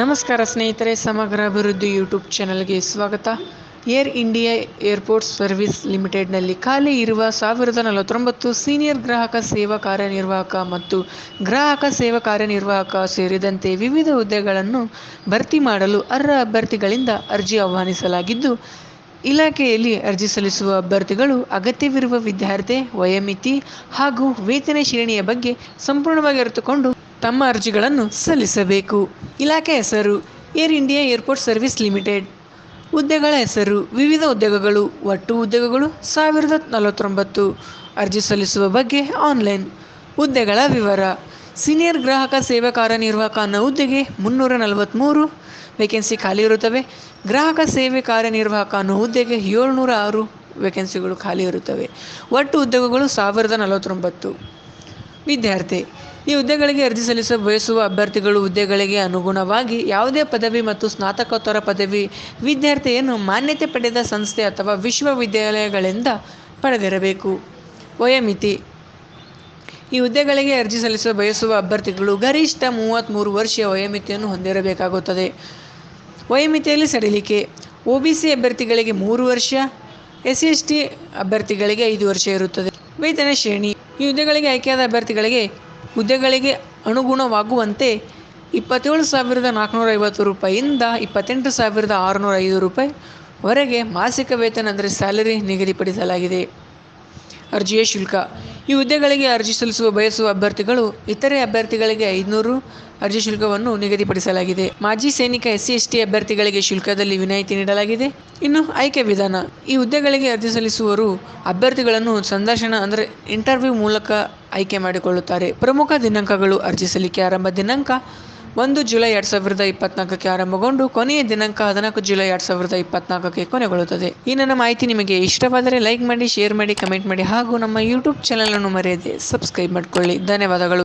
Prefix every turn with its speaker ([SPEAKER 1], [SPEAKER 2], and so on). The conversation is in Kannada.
[SPEAKER 1] ನಮಸ್ಕಾರ ಸ್ನೇಹಿತರೆ ಸಮಗ್ರ ಅಭಿವೃದ್ಧಿ ಯೂಟ್ಯೂಬ್ ಚಾನಲ್ಗೆ ಸ್ವಾಗತ ಏರ್ ಇಂಡಿಯಾ ಏರ್ಪೋರ್ಟ್ ಸರ್ವಿಸ್ ಲಿಮಿಟೆಡ್ನಲ್ಲಿ ಖಾಲಿ ಇರುವ ಸಾವಿರದ ನಲವತ್ತೊಂಬತ್ತು ಸೀನಿಯರ್ ಗ್ರಾಹಕ ಸೇವಾ ಕಾರ್ಯನಿರ್ವಾಹಕ ಮತ್ತು ಗ್ರಾಹಕ ಸೇವಾ ಕಾರ್ಯನಿರ್ವಾಹಕ ಸೇರಿದಂತೆ ವಿವಿಧ ಹುದ್ದೆಗಳನ್ನು ಭರ್ತಿ ಮಾಡಲು ಅರ್ಹ ಅಭ್ಯರ್ಥಿಗಳಿಂದ ಅರ್ಜಿ ಆಹ್ವಾನಿಸಲಾಗಿದ್ದು ಇಲಾಖೆಯಲ್ಲಿ ಅರ್ಜಿ ಸಲ್ಲಿಸುವ ಅಭ್ಯರ್ಥಿಗಳು ಅಗತ್ಯವಿರುವ ವಿದ್ಯಾರ್ಥಿ ವಯೋಮಿತಿ ಹಾಗೂ ವೇತನ ಶ್ರೇಣಿಯ ಬಗ್ಗೆ ಸಂಪೂರ್ಣವಾಗಿ ಅರಿತುಕೊಂಡು ತಮ್ಮ ಅರ್ಜಿಗಳನ್ನು ಸಲ್ಲಿಸಬೇಕು ಇಲಾಖೆ ಹೆಸರು Air India airport service limited ಹುದ್ದೆಗಳ ಹೆಸರು ವಿವಿಧ ಉದ್ಯೋಗಗಳು ಒಟ್ಟು ಉದ್ಯೋಗಗಳು ಸಾವಿರದ ನಲವತ್ತೊಂಬತ್ತು ಅರ್ಜಿ ಸಲ್ಲಿಸುವ ಬಗ್ಗೆ ಆನ್ಲೈನ್ ಹುದ್ದೆಗಳ ವಿವರ ಸೀನಿಯರ್ ಗ್ರಾಹಕ ಸೇವಾ ಕಾರ್ಯನಿರ್ವಾಹಕ ಅನ್ನೋ ಹುದ್ದೆಗೆ ಮುನ್ನೂರ ನಲವತ್ತ್ಮೂರು ವೇಕೆನ್ಸಿ ಖಾಲಿ ಇರುತ್ತವೆ ಗ್ರಾಹಕ ಸೇವೆ ಕಾರ್ಯನಿರ್ವಾಹಕ ಅನ್ನೋ ಹುದ್ದೆಗೆ ಏಳ್ನೂರ ಆರು ವೇಕೆನ್ಸಿಗಳು ಖಾಲಿ ಇರುತ್ತವೆ ಒಟ್ಟು ಉದ್ಯೋಗಗಳು ಸಾವಿರದ ನಲವತ್ತೊಂಬತ್ತು ವಿದ್ಯಾರ್ಥಿ ಈ ಹುದ್ದೆಗಳಿಗೆ ಅರ್ಜಿ ಸಲ್ಲಿಸಲು ಬಯಸುವ ಅಭ್ಯರ್ಥಿಗಳು ಹುದ್ದೆಗಳಿಗೆ ಅನುಗುಣವಾಗಿ ಯಾವುದೇ ಪದವಿ ಮತ್ತು ಸ್ನಾತಕೋತ್ತರ ಪದವಿ ವಿದ್ಯಾರ್ಥಿಯನ್ನು ಮಾನ್ಯತೆ ಪಡೆದ ಸಂಸ್ಥೆ ಅಥವಾ ವಿಶ್ವವಿದ್ಯಾಲಯಗಳಿಂದ ಪಡೆದಿರಬೇಕು ವಯೋಮಿತಿ ಈ ಹುದ್ದೆಗಳಿಗೆ ಅರ್ಜಿ ಸಲ್ಲಿಸುವ ಬಯಸುವ ಅಭ್ಯರ್ಥಿಗಳು ಗರಿಷ್ಠ ಮೂವತ್ತ್ಮೂರು ವರ್ಷ ವಯೋಮಿತಿಯನ್ನು ಹೊಂದಿರಬೇಕಾಗುತ್ತದೆ ವಯೋಮಿತಿಯಲ್ಲಿ ಸಡಿಲಿಕೆ ಒ ಬಿ ಸಿ ಅಭ್ಯರ್ಥಿಗಳಿಗೆ ಮೂರು ವರ್ಷ ಎಸ್ ಸಿ ಎಸ್ ಟಿ ಅಭ್ಯರ್ಥಿಗಳಿಗೆ ಐದು ವರ್ಷ ಇರುತ್ತದೆ ವೇತನ ಶ್ರೇಣಿ ಈ ಹುದ್ದೆಗಳಿಗೆ ಆಯ್ಕೆಯಾದ ಅಭ್ಯರ್ಥಿಗಳಿಗೆ ಹುದ್ದೆಗಳಿಗೆ ಅನುಗುಣವಾಗುವಂತೆ ಇಪ್ಪತ್ತೇಳು ಸಾವಿರದ ನಾಲ್ಕುನೂರ ಐವತ್ತು ರೂಪಾಯಿಯಿಂದ ಇಪ್ಪತ್ತೆಂಟು ಸಾವಿರದ ಆರುನೂರ ಐದು ರೂಪಾಯಿವರೆಗೆ ಮಾಸಿಕ ವೇತನ ಅಂದರೆ ಸ್ಯಾಲರಿ ನಿಗದಿಪಡಿಸಲಾಗಿದೆ ಅರ್ಜಿಯ ಶುಲ್ಕ ಈ ಹುದ್ದೆಗಳಿಗೆ ಅರ್ಜಿ ಸಲ್ಲಿಸುವ ಬಯಸುವ ಅಭ್ಯರ್ಥಿಗಳು ಇತರೆ ಅಭ್ಯರ್ಥಿಗಳಿಗೆ ಐದುನೂರು ಅರ್ಜಿ ಶುಲ್ಕವನ್ನು ನಿಗದಿಪಡಿಸಲಾಗಿದೆ ಮಾಜಿ ಸೈನಿಕ ಎಸ್ಸಿ ಎಸ್ಟಿ ಅಭ್ಯರ್ಥಿಗಳಿಗೆ ಶುಲ್ಕದಲ್ಲಿ ವಿನಾಯಿತಿ ನೀಡಲಾಗಿದೆ ಇನ್ನು ಆಯ್ಕೆ ವಿಧಾನ ಈ ಹುದ್ದೆಗಳಿಗೆ ಅರ್ಜಿ ಸಲ್ಲಿಸುವವರು ಅಭ್ಯರ್ಥಿಗಳನ್ನು ಸಂದರ್ಶನ ಅಂದರೆ ಇಂಟರ್ವ್ಯೂ ಮೂಲಕ ಆಯ್ಕೆ ಮಾಡಿಕೊಳ್ಳುತ್ತಾರೆ ಪ್ರಮುಖ ದಿನಾಂಕಗಳು ಅರ್ಜಿ ಸಲ್ಲಿಕೆ ಆರಂಭ ದಿನಾಂಕ ಒಂದು ಜುಲೈ ಎರಡ್ ಸಾವಿರದ ಇಪ್ಪತ್ನಾಲ್ಕಕ್ಕೆ ಆರಂಭಗೊಂಡು ಕೊನೆಯ ದಿನಾಂಕ ಹದಿನಾಲ್ಕು ಜುಲೈ ಎರಡ್ ಸಾವಿರದ ಇಪ್ಪತ್ನಾಲ್ಕಕ್ಕೆ ಕೊನೆಗೊಳ್ಳುತ್ತದೆ ಈ ನನ್ನ ಮಾಹಿತಿ ನಿಮಗೆ ಇಷ್ಟವಾದರೆ ಲೈಕ್ ಮಾಡಿ ಶೇರ್ ಮಾಡಿ ಕಮೆಂಟ್ ಮಾಡಿ ಹಾಗೂ ನಮ್ಮ ಯೂಟ್ಯೂಬ್ ಚಾನಲ್ ಅನ್ನು ಮರೆಯದೆ ಸಬ್ಸ್ಕ್ರೈಬ್ ಮಾಡಿಕೊಳ್ಳಿ ಧನ್ಯವಾದಗಳು